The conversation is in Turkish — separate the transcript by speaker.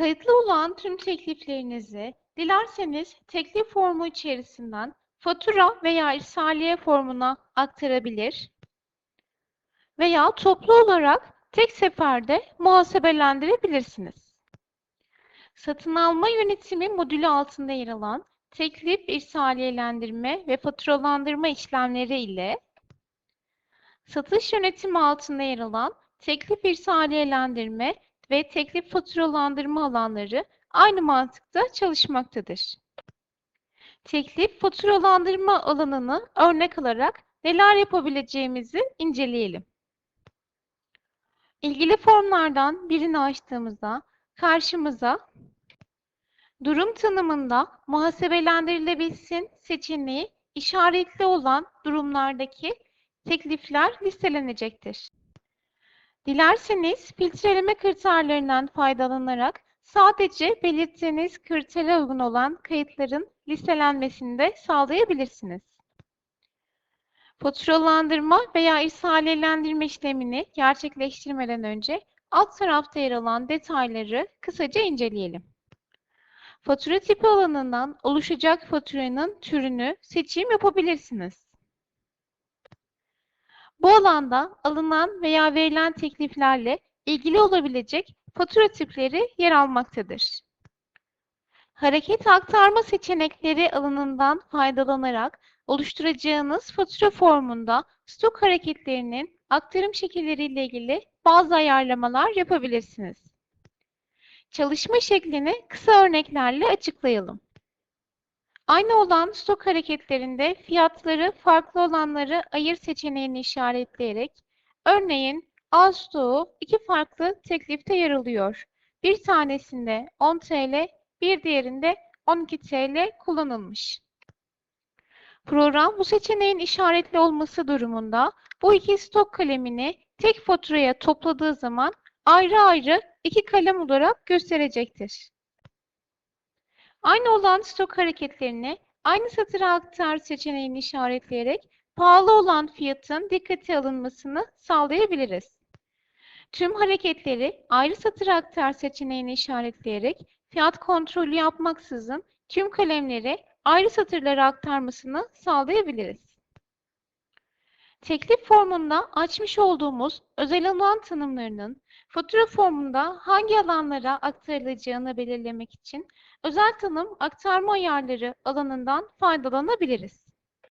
Speaker 1: Kayıtlı olan tüm tekliflerinizi dilerseniz teklif formu içerisinden fatura veya irsaliye formuna aktarabilir veya toplu olarak tek seferde muhasebelendirebilirsiniz. Satın alma yönetimi modülü altında yer alan teklif, irsaliyelendirme ve faturalandırma işlemleri ile satış yönetimi altında yer alan teklif, irsaliyelendirme ve teklif faturalandırma alanları aynı mantıkta çalışmaktadır. Teklif faturalandırma alanını örnek alarak neler yapabileceğimizi inceleyelim. İlgili formlardan birini açtığımızda karşımıza durum tanımında muhasebelendirilebilsin seçeneği işaretli olan durumlardaki teklifler listelenecektir. Dilerseniz filtreleme kriterlerinden faydalanarak sadece belirttiğiniz kritere uygun olan kayıtların listelenmesini de sağlayabilirsiniz. Faturalandırma veya irsaliyelendirme işlemini gerçekleştirmeden önce alt tarafta yer alan detayları kısaca inceleyelim. Fatura tipi alanından oluşacak faturanın türünü seçim yapabilirsiniz. Bu alanda alınan veya verilen tekliflerle ilgili olabilecek fatura tipleri yer almaktadır. Hareket aktarma seçenekleri alanından faydalanarak oluşturacağınız fatura formunda stok hareketlerinin aktarım şekilleriyle ilgili bazı ayarlamalar yapabilirsiniz. Çalışma şeklini kısa örneklerle açıklayalım. Aynı olan stok hareketlerinde fiyatları farklı olanları ayır seçeneğini işaretleyerek örneğin A stoğu iki farklı teklifte yer alıyor. Bir tanesinde 10 TL, bir diğerinde 12 TL kullanılmış. Program bu seçeneğin işaretli olması durumunda bu iki stok kalemini tek faturaya topladığı zaman ayrı ayrı iki kalem olarak gösterecektir. Aynı olan stok hareketlerini aynı satıra aktar seçeneğini işaretleyerek pahalı olan fiyatın dikkate alınmasını sağlayabiliriz. Tüm hareketleri ayrı satıra aktar seçeneğini işaretleyerek fiyat kontrolü yapmaksızın tüm kalemleri ayrı satırlara aktarmasını sağlayabiliriz. Teklif formunda açmış olduğumuz özel alan tanımlarının fatura formunda hangi alanlara aktarılacağını belirlemek için özel tanım aktarma ayarları alanından faydalanabiliriz.